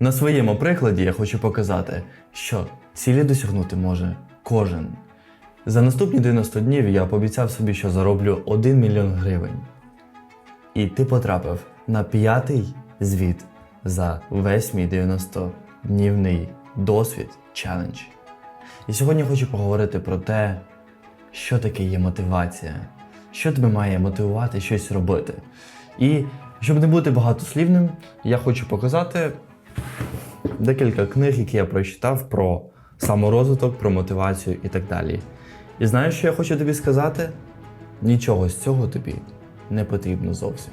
На своєму прикладі я хочу показати, що цілі досягнути може кожен. За наступні 90 днів я пообіцяв собі, що зароблю 1 мільйон гривень. І ти потрапив на п'ятий звіт за весь мій 90-днівний досвід челендж. І сьогодні хочу поговорити про те, що таке є мотивація, що тебе має мотивувати щось робити. І щоб не бути багатослівним, я хочу показати декілька книг, які я прочитав про саморозвиток, про мотивацію і так далі. І знаєш, що я хочу тобі сказати? Нічого з цього тобі не потрібно зовсім.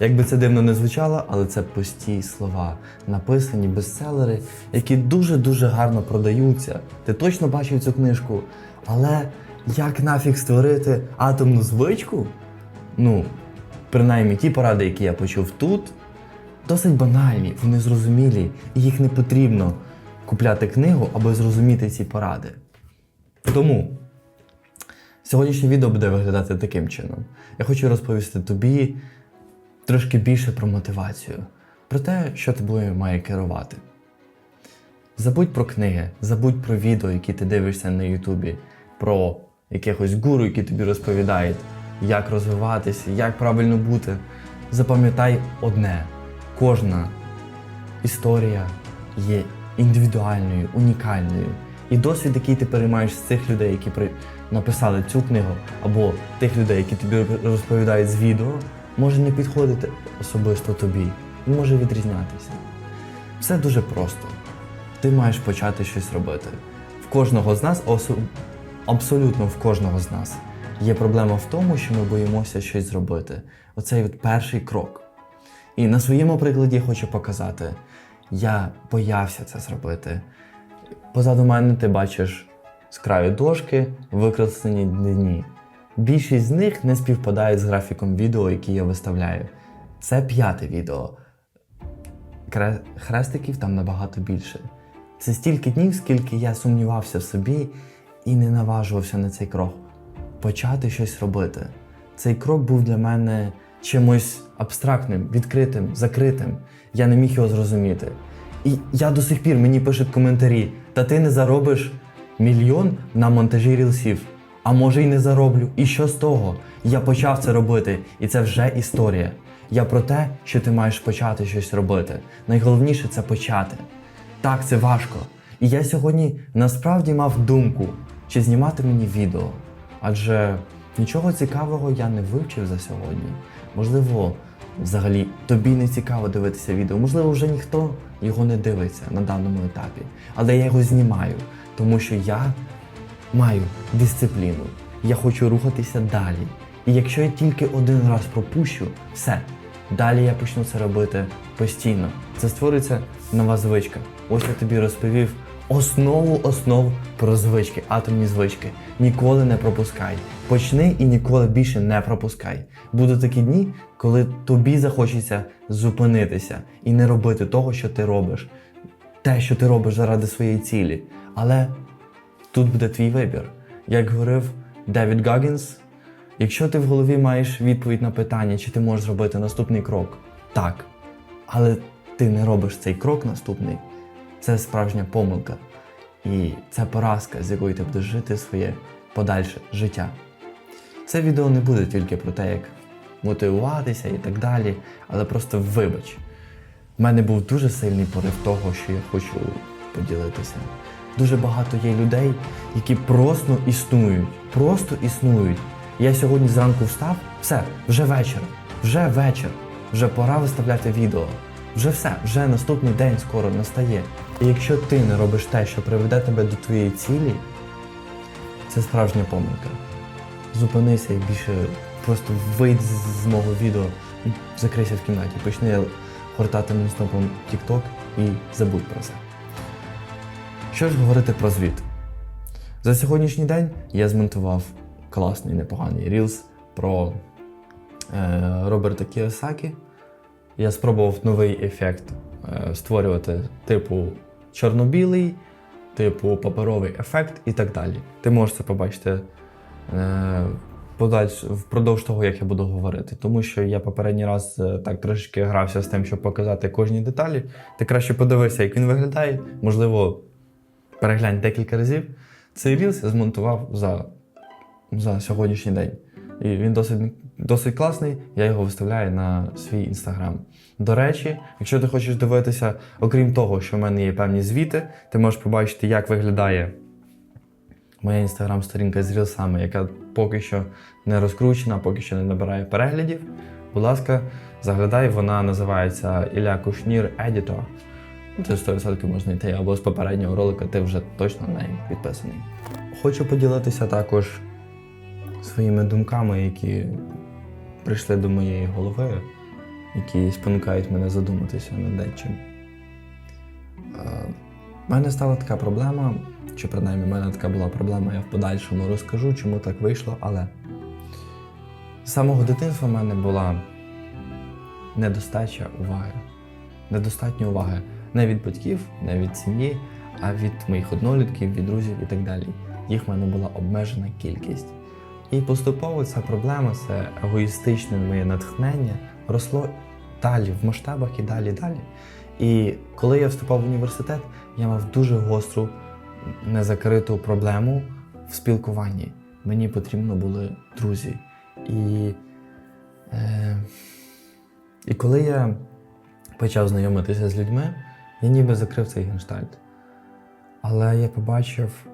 Як би це дивно не звучало, але це прості слова, написані бестселери, які дуже-дуже гарно продаються. Ти точно бачив цю книжку. Але як нафіг створити атомну звичку? Ну, принаймні ті поради, які я почув тут, досить банальні, вони зрозумілі, і їх не потрібно купляти книгу, аби зрозуміти ці поради. Тому сьогоднішнє відео буде виглядати таким чином. Я хочу розповісти тобі трошки більше про мотивацію, про те, що тобою має керувати. Забудь про книги, забудь про відео, які ти дивишся на Ютубі, про якихось гуру, які тобі розповідають, як розвиватися, як правильно бути. Запам'ятай одне: кожна історія є індивідуальною, унікальною. І досвід, який ти переймаєш з цих людей, які при... написали цю книгу, або тих людей, які тобі розповідають з відео, може не підходити особисто тобі, він може відрізнятися. Все дуже просто. Ти маєш почати щось робити. В кожного з нас, осо- абсолютно в кожного з нас, є проблема в тому, що ми боїмося щось зробити. Оцей от перший крок. І на своєму прикладі хочу показати, я боявся це зробити. Позаду мене ти бачиш з краю дошки викреслені дні. Більшість з них не співпадають з графіком відео, який я виставляю. Це п'яте відео. Хрестиків там набагато більше. Це стільки днів, скільки я сумнівався в собі і не наважувався на цей крок. Почати щось робити. Цей крок був для мене чимось абстрактним, відкритим, закритим. Я не міг його зрозуміти. І я до сих пір мені пишуть коментарі: та ти не заробиш мільйон на монтажі рілсів. А може й не зароблю. І що з того? Я почав це робити, і це вже історія. Я про те, що ти маєш почати щось робити. Найголовніше це почати. Так, це важко. І я сьогодні насправді мав думку, чи знімати мені відео. Адже нічого цікавого я не вивчив за сьогодні. Можливо, взагалі тобі не цікаво дивитися відео, можливо, вже ніхто його не дивиться на даному етапі. Але я його знімаю, тому що я маю дисципліну. Я хочу рухатися далі. І якщо я тільки один раз пропущу, все. Далі я почну це робити постійно. Це створюється нова звичка. Ось я тобі розповів основу основ про звички, атомні звички. Ніколи не пропускай. Почни і ніколи більше не пропускай. Будуть такі дні, коли тобі захочеться зупинитися і не робити того, що ти робиш, те, що ти робиш заради своєї цілі. Але Тут буде твій вибір. Як говорив Девід Гаггінс, якщо ти в голові маєш відповідь на питання, чи ти можеш зробити наступний крок, так. Але ти не робиш цей крок наступний, це справжня помилка. І це поразка, з якою ти будеш жити своє подальше життя. Це відео не буде тільки про те, як мотивуватися і так далі, але просто вибач. У мене був дуже сильний порив того, що я хочу поділитися. Дуже багато є людей, які просто існують, просто існують. Я сьогодні зранку встав, все, вже вечір, вже вечір, вже пора виставляти відео. Вже все, вже наступний день скоро настає. І якщо ти не робиш те, що приведе тебе до твоєї цілі, це справжня помилка. Зупинися і більше просто вийди з- мого відео закрийся в кімнаті. Почни гортати нон-стопом TikTok і забудь про це. Що ж говорити про звіт? За сьогоднішній день я змонтував класний, непоганий рілс про е, Роберта Кіосакі. Я спробував новий ефект е, створювати типу чорно-білий, типу паперовий ефект і так далі. Ти можеш це побачити подальш впродовж того, як я буду говорити. Тому що я попередній раз е, так трошки грався з тим, щоб показати кожні деталі. Ти краще подивися, як він виглядає. Можливо, переглянь декілька разів. Цей рілс я змонтував за, за сьогоднішній день. І він досить, досить класний, я його виставляю на свій інстаграм. До речі, якщо ти хочеш дивитися, окрім того, що в мене є певні звіти, ти можеш побачити, як виглядає моя інстаграм-сторінка з рілсами, яка поки що не розкручена, поки що не набирає переглядів. Будь ласка, заглядай, вона називається Ілля Кушнір Editor. Це 100% можна йти, або з попереднього ролика ти вже точно на неї підписаний. Хочу поділитися також своїми думками, які прийшли до моєї голови, які спонукають мене задуматися над дечим. У мене стала така проблема, чи принаймні в мене така була проблема, я в подальшому розкажу, чому так вийшло, але з самого дитинства в мене була недостача уваги. Недостатньо уваги не від батьків, не від сім'ї, а від моїх однолітків, від друзів і так далі. Їх в мене була обмежена кількість. І поступово ця проблема, це егоїстичне моє натхнення, росло далі, в масштабах і далі, далі. І коли я вступав в університет, я мав дуже гостру, незакриту проблему в спілкуванні. Мені потрібно були друзі. І, е, і коли я почав знайомитися з людьми, я ніби закрив цей генштальт. Але я побачив,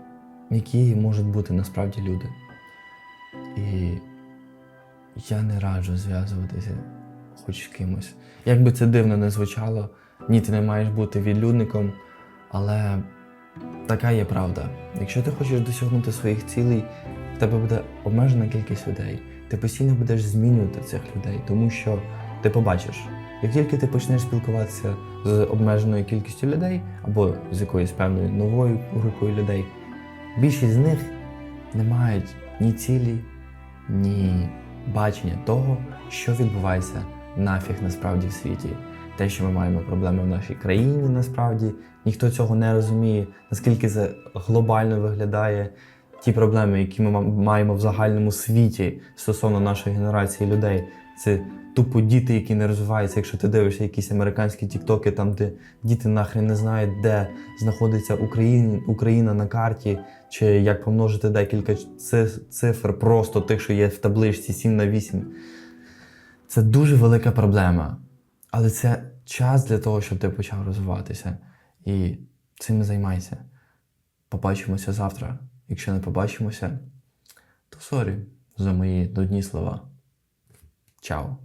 які можуть бути насправді люди. І я не раджу зв'язуватися хоч з кимось. Як би це дивно не звучало, ні, ти не маєш бути відлюдником, але така є правда. Якщо ти хочеш досягнути своїх цілей, в тебе буде обмежена кількість людей. Ти постійно будеш змінювати цих людей, тому що ти побачиш, як тільки ти почнеш спілкуватися з обмеженою кількістю людей або з якоюсь певною новою групою людей, більшість з них не мають ні цілі, ні бачення того, що відбувається нафіг насправді в світі. Те, що ми маємо проблеми в нашій країні, насправді ніхто цього не розуміє, наскільки це глобально виглядає. Ті проблеми, які ми ма- маємо в загальному світі стосовно нашої генерації людей, це тупо діти, які не розвиваються. Якщо ти дивишся якісь американські тіктоки, там де діти нахрен не знають, де знаходиться Україна, Україна на карті, чи як помножити декілька ци- цифр, просто тих, що є в табличці 7 на 8. Це дуже велика проблема. Але це час для того, щоб ти почав розвиватися. І цим займайся. Побачимося завтра. Якщо не побачимося, то сорі за мої нудні слова. Чао.